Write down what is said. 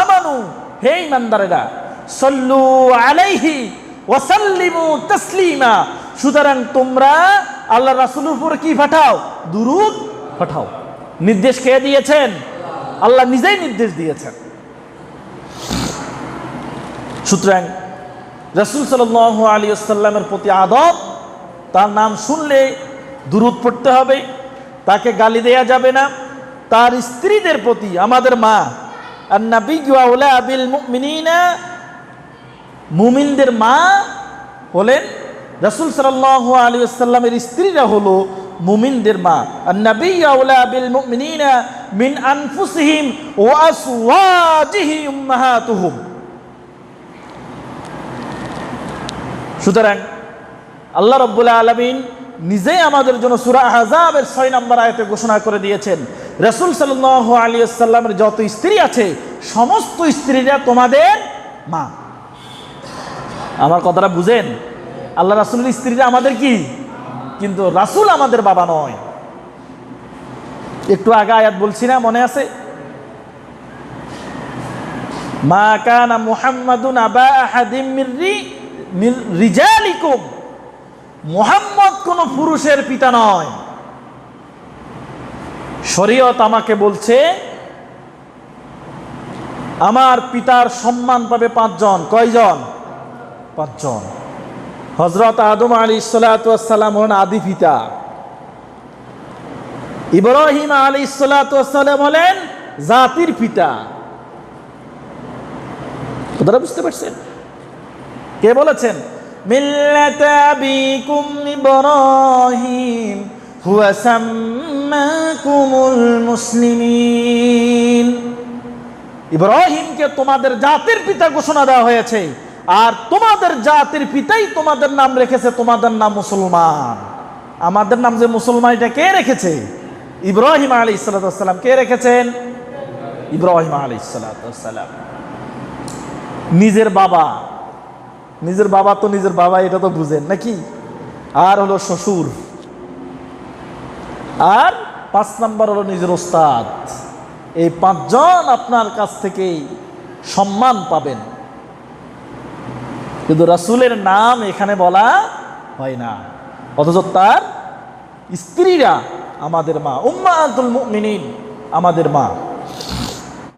আমানু, হে ইমানদারেরা সল্লু আলাইহি ওয়াসাল্লিমু তাসলিমা। সুতরাং তোমরা আল্লাহ রাসূলের উপর কি পাঠাও? দুরূদ পাঠাও। নির্দেশ কে দিয়েছেন? আল্লাহ নিজেই নির্দেশ দিয়েছেন। সুতরাং রসুল সাল আলী আসাল্লামের প্রতি আদব, তার নাম শুনলে দূরত পড়তে হবে, তাকে গালি দেয়া যাবে না। তার স্ত্রীদের প্রতি, আমাদের মা আর নাবি আবিল মুমিনিনা, মুমিনদের মা হলেন রসুল সাল্লাহ আলী আসাল্লামের স্ত্রীরা হলো মুমিনদের মা। আর নবী আবিল মুমিনিনা মিন আনফুসিহিম ওয়া আসওয়াজিহি উম্মাহাতুহুম। সুতরাং আল্লাহ রব্বুল্লাহ আলমিন নিজেই আমাদের জন্য সুরা আহজাবের ছয় নম্বর আয়তে ঘোষণা করে দিয়েছেন রসুল সাল আলী সাল্লামের যত স্ত্রী আছে, সমস্ত স্ত্রীরা তোমাদের মা। আমার কথাটা বুঝেন? আল্লাহ রাসুলের স্ত্রীরা আমাদের কি? কিন্তু রাসুল আমাদের বাবা নয়। একটু আগে আয়াত বলছি না, মনে আছে? মা কানা মুহাম্মাদুন আবা আহাদিম মুহাম্মদ কোন পুরুষের পিতা নয়। শরীয়ত আমাকে বলছে, আমার পিতার সম্মান পাবে পাঁচজন। কয়জন? পাঁচজন। হজরত আদম আলী সালাম হলেন আদি পিতা। ইব্রাহিম আলী সালাম হলেন জাতির পিতা। কথাটা বুঝতে পারছেন? কে বলেছেন? মিল্লাত আবিকুম ইব্রাহিম। হুয়া সাম্মাকুমুল মুসলিমিন। ইব্রাহিমকে তোমাদের জাতির পিতা ঘোষণা দেওয়া হয়েছে, আর তোমাদের জাতির পিতাই তোমাদের নাম রেখেছে, তোমাদের নাম মুসলমান। আমাদের নাম যে মুসলমান, এটা কে রেখেছে? ইব্রাহিম আলী সালাম। কে রেখেছেন? ইব্রাহিম আলী সালাম। নিজের বাবা। নিজের বাবা তো নিজের বাবা, এটা তো বুঝেন নাকি? আর হলো শ্বশুর। আর পাঁচ নাম্বার হলো নিজের ওস্তাদ। এই পাঁচজন আপনার কাছ থেকে সম্মান পাবেন। কিন্তু রাসুলের নাম এখানে বলা হয় না। অথচ তার স্ত্রীরা আমাদের মা উম্মা আব্দুল মুমিনিন আমাদের মা।